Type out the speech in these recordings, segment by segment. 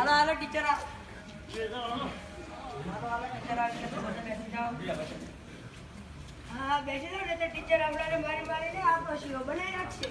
હાલો હાલો teacher હાલો હાલો teacher આવી ગયા તો બધા બેસી જાઓ હા બેસી જાઓ ને તો ટીચર આપણાને મારી મારીને આ પશુઓ બનાવી નાખશે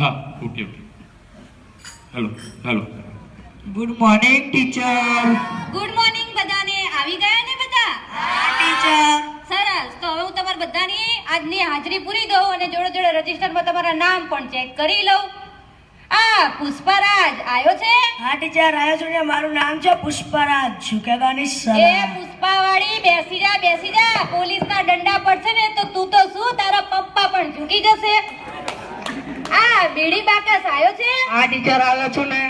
હા okay okay hello hello good morning teacher good morning બધાને. આવી ગયા ને બધા? હા ટીચર સરસ. તો હવે હું તમારા બધાની આજની હાજરી પૂરી દઉં અને જોડે જોડે રજીસ્ટરમાં તમારા નામ પણ ચેક કરી લઉં. આ પુષ્પરાજ આવ્યો છે? હા ટીચર આવ્યો છું ને. મારું નામ છે પુષ્પરાજ. ઝુકેગાની એ સલાહ? પુષ્પાવાળી બેસી જા બેસી જા. પોલીસના દંડા પડશે ને તો તું તો શું? તારા પપ્પા પણ ઝૂકી જશે. આ બીડી બાકસ આવ્યો છે? આ ટીચર આવ્યો છું ને.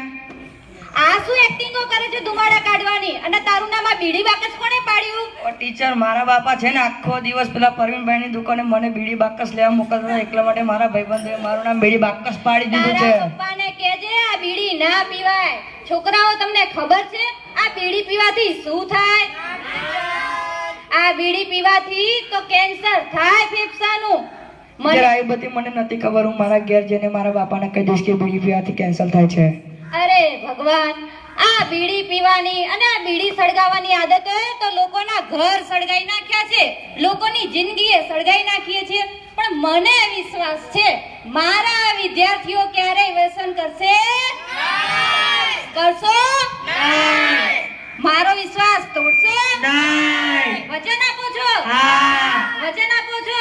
આ શું એક્ટિંગો કરે છે ધુમાડા કાઢવાની? અને તારું નામ આ બીડી બાકસ કોણે પાડ્યું? ઓ ટીચર મારા બાપા છે ને આખો દિવસ પેલા પરવીનભાઈની દુકાને મને બીડી બાકસ લેવા મોકલતા એટલા માટે મારા ભાઈબંધોએ મારું નામ બીડી બાકસ પાડી દીધું છે. પપ્પાને કહેજે આ બીડી ના પીવાય. છોકરાઓ તમને ખબર છે? આ બીડી પીવાથી શું થાય? આ બીડી પીવાથી તો કેન્સર થાય ફેફસાનું. ટીચર મને બધી મને નથી ખબર હું મારા ઘેર જઈને મારા બાપાને કહી દઈશ કે બીડી પીવાથી કેન્સલ થાય છે. અરે ભગવાન આ બીડી પીવાની અને આ બીડી સળગાવવાની આદતે તો લોકોના ઘર સળગાઈ નાખ્યા છે. લોકોની જિંદગીએ સળગાઈ નાખીએ છીએ. પણ મને વિશ્વાસ છે મારા વિદ્યાર્થીઓ ક્યારેય વ્યસન કરશે? કરશો મારો વિશ્વાસ તોડશો વચન આપો છો વચન આપો છો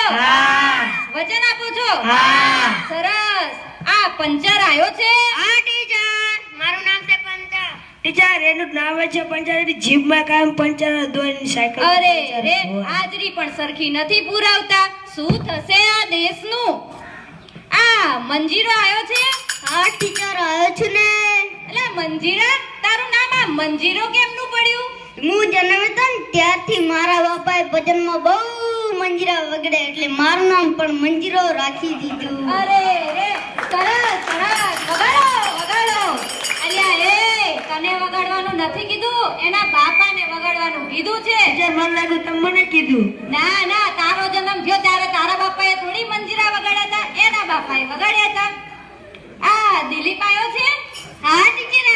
વચન આપો છો? સરસ. આ પંચર આવ્યો છે? હા ટીચર. મારું નામ છે પંચર. ટીચર એનું નામ છે પંચર. જીભમાં કામ પંચર દોરીની સાયકલ અરે રે હાજરી પણ સરખી નથી પુરાવતા. શું થશે આ દેશનું? આ મંજીરો આવ્યો છે? હા ટીચર આવ્યો છે ને. એટલે મંજીરા? તારું નામ આ મંજીરો કેમનું પડ્યું? હું જન્મ્યો હતો ને ત્યારથી મારા બાપાએ ભજનમાં બહુ મંજીરા વગડે એટલે મારું નામ પણ મંજીરો રાખી દીધું. અરે રે સરસ સરસ વગાડો વગાડો. અલ્યા એ તને વગાડવાનું નથી કીધું એના બાપાને વગાડવાનું કીધું છે. જે મને લાગ્યું તમે મને કીધું. ના ના તારો જન્મ થયો ત્યારે તારા બાપાએ થોડી મંજીરા વગાડ્યા હતા એના બાપાએ વગાડ્યા હતા. આ દિલીપ આવ્યો છે? હા ટીચર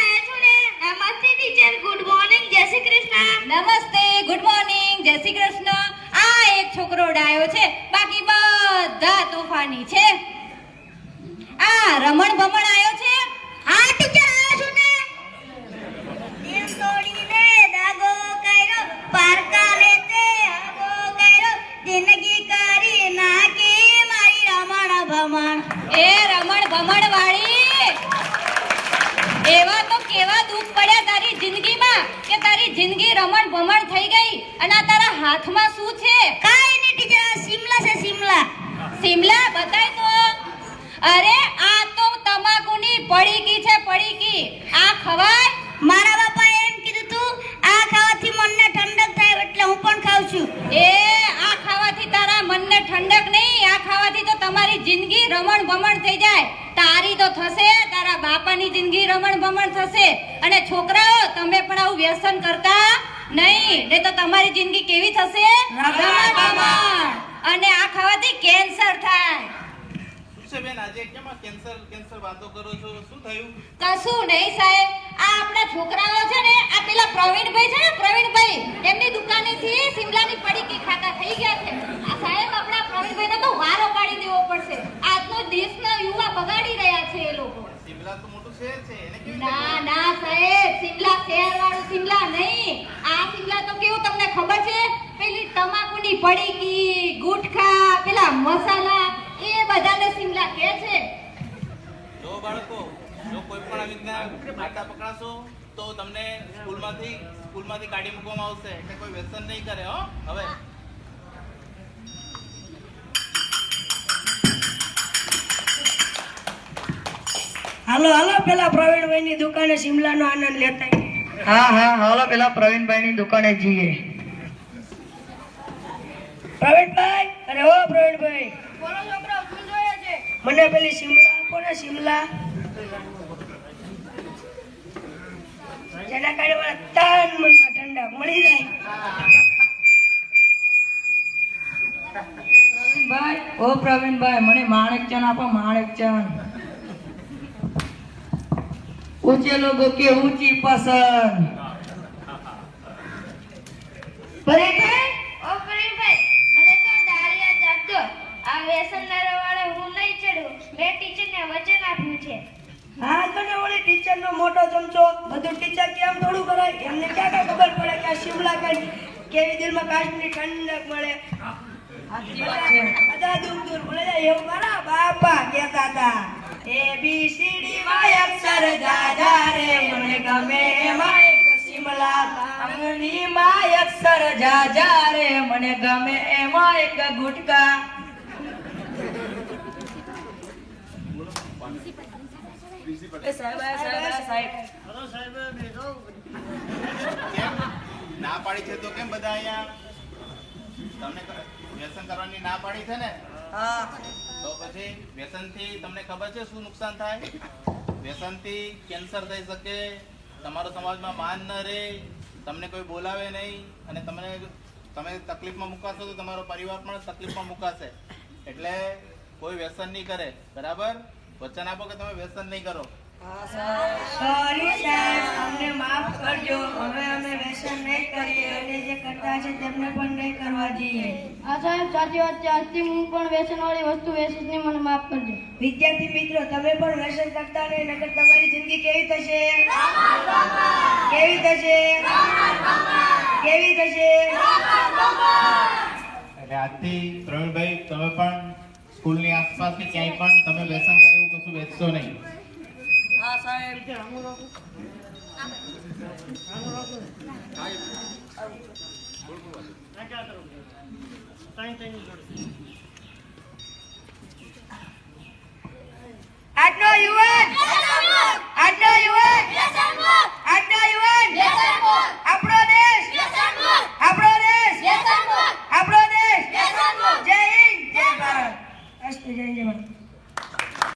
નમસ્તે teacher good morning Jai Shri Krishna. નમસ્તે ગુડ મોર્નિંગ જય શ્રી કૃષ્ણ. આ એક છોકરો ડાયો છે બાકી બધા તોફાની છે. આ રમણ ભમણ આવ્યો છે. હા ટીચર આયા છું ને. દિલ તોડીને દાગો કર્યો પારકા લેતે આગો કર્યો જિંદગી કરી નાખી મારી રમણ ભમણ. એ રમણ ભમણ વાળી. એવા તો કેવા દુઃખ પડ્યા તારી જિંદગીમાં કે તારી જિંદગી રમણ ભમણ થઈ ગઈ અને આ તારા હાથમાં શું છે? કાઈ નહીં ટીચર શિમલા છે શિમલા. સિમલા બતાય તો. અરે આ તો તમાકુની પડીકી છે પડીકી. આ ખવાય? મારા બાપા એમ કીધું તું આ ખાવાથી મનને ઠંડક થાય એટલે હું પણ ખાઉં છું. એ આ ખાવાથી તારા મનને ઠંડક નહીં આ ખાવાથી તો તમારી જિંદગી રમણ ભમણ થઈ જાય. તારી તો થશે તારા બાપાની જિંદગી રમણ ભમણ થશે. અને છોકરાઓ તમે પણ આવું વ્યસન કરતા નહીં. નહીં તો તમારી જિંદગી કેવી થશે? અને આ ખાવાથી કેન્સર થાય. શું છે બેન આજે કેમ આ કેન્સર કેન્સર વાતો કરો છો? શું થયું? કશું નહીં સાહેબ. આ આપણા છોકરાઓ છે ને આ પેલા પ્રવીણભાઈ છે ને પ્રવીણભાઈ એમની દુકાનેથી સિમલાની પડીકી ખાતા થઈ ગયા છે. આ સાહેબ આપણા પ્રવીણભાઈને તો વારો પાડી દેવો પડશે. આજનો દેશના યુવા લોકો સિમલા તો મોટું શહેર છે એને કેવી ના ના સાહેબ સિમલા શહેર વાળું શિમલા નહીં. આ શિમલા તો કેવું તમને ખબર છે? પેલી તમાકુની પડીકી ગુટખા પેલા મસાલા એ બધાને શિમલા કહે છે. જો બાળકો જો કોઈ પણ આવી રીતના ખાતા પકડાશો તો તમને સ્કૂલમાંથી સ્કૂલમાંથી કાઢી મૂકવામાં આવશે એટલે કોઈ વ્યસન નહીં કરે હો. હવે હાલો હાલો પેલા પ્રવીણભાઈ ની દુકાને શિમલાનો આનંદ લેતા હા હા હાલો પેલા પ્રવીણભાઈ ની દુકાને જઈએ. પ્રવીણભાઈ અરે ઓ પ્રવીણભાઈ. બોલો છોકરા શું જોઈએ છે? મને પેલી શિમલા આપો ને શિમલા. જેના કારણે મારા તાન મનમાં ઠંડક મળી જાય. પ્રવીણભાઈ ઓ પ્રવીણભાઈ મને માણેકચંદ આપો માણેકચંદ ઊંચે લોકો કે ઊંચી પસંદ. પરેશભાઈ ઓ પરેશભાઈ મને તો દાળિયા જાગજો આ વ્યસનના રવાડે હું નહીં ચડું. મેં ટીચરને વચન આપ્યું છે. હા તને ઓલી ટીચર નો મોટો ચમચો? બધું ટીચર કેમ થોડું કરાય? એમને ક્યાં કઈ ખબર પડે કે આ શિમલા કઈ કેવી દિલમાં કાશ્મીરી ઠંડક મળે? બધા દૂર દૂર બોલે એવું મારા બાપા કહેતા હતા. A B C D Y અક્ષર જાજા રે મને ગમે એમાં એક શિમલા તામણી માં અક્ષર જાજા રે મને ગમે એમાં એક ગુટકા. એ સાહેબ સાહેબ સાહેબ. કેમ? ના પાડી છે તો કેમ બધા અહીંયા? તમને વ્યસન કરવાની ના પાડી છે ને? હા. તો પછી વ્યસનથી તમને ખબર છે શું નુકસાન થાય? વ્યસનથી કેન્સર થઈ શકે, તમારો સમાજમાં માન ન રહે, તમને કોઈ બોલાવે નહીં, અને તમને તમે તકલીફમાં મુકાશો તો તમારો પરિવાર પણ તકલીફમાં મુકાશે. એટલે કોઈ વ્યસન નહીં કરે, બરાબર? વચન આપો કે તમે વ્યસન નહીં કરો. સોરી સાહેબ અમને માફ કરજો. હવે અમે વ્યસન નહીં કરીએ. અને જે કરતા છે તેમને પણ નહીં કરવા દઈએ. હા સાહેબ સાચી વાત છે. આજથી હું પણ વ્યસનવાળી વસ્તુ વેચીશની મને માફ કરજો. વિદ્યાર્થી મિત્રો તમે પણ વ્યસન કરતા નહીં નગર તમારી જિંદગી કેવી થશે? કેવી થશે? કેવી થશે? એટલે આજથી પ્રવીણભાઈ તમે પણ સ્કૂલની આસપાસ કે ક્યાંય પણ તમે વ્યસન એવું કશું વેચશો નહીં. સાહેબ. આજનો યુવાન! આજનો યુવાન! આજનો યુવાન! આપણો દેશ! આપણો દેશ! આપણો દેશ! જય હિન્દ! જય ભારત! જય જય ભારત.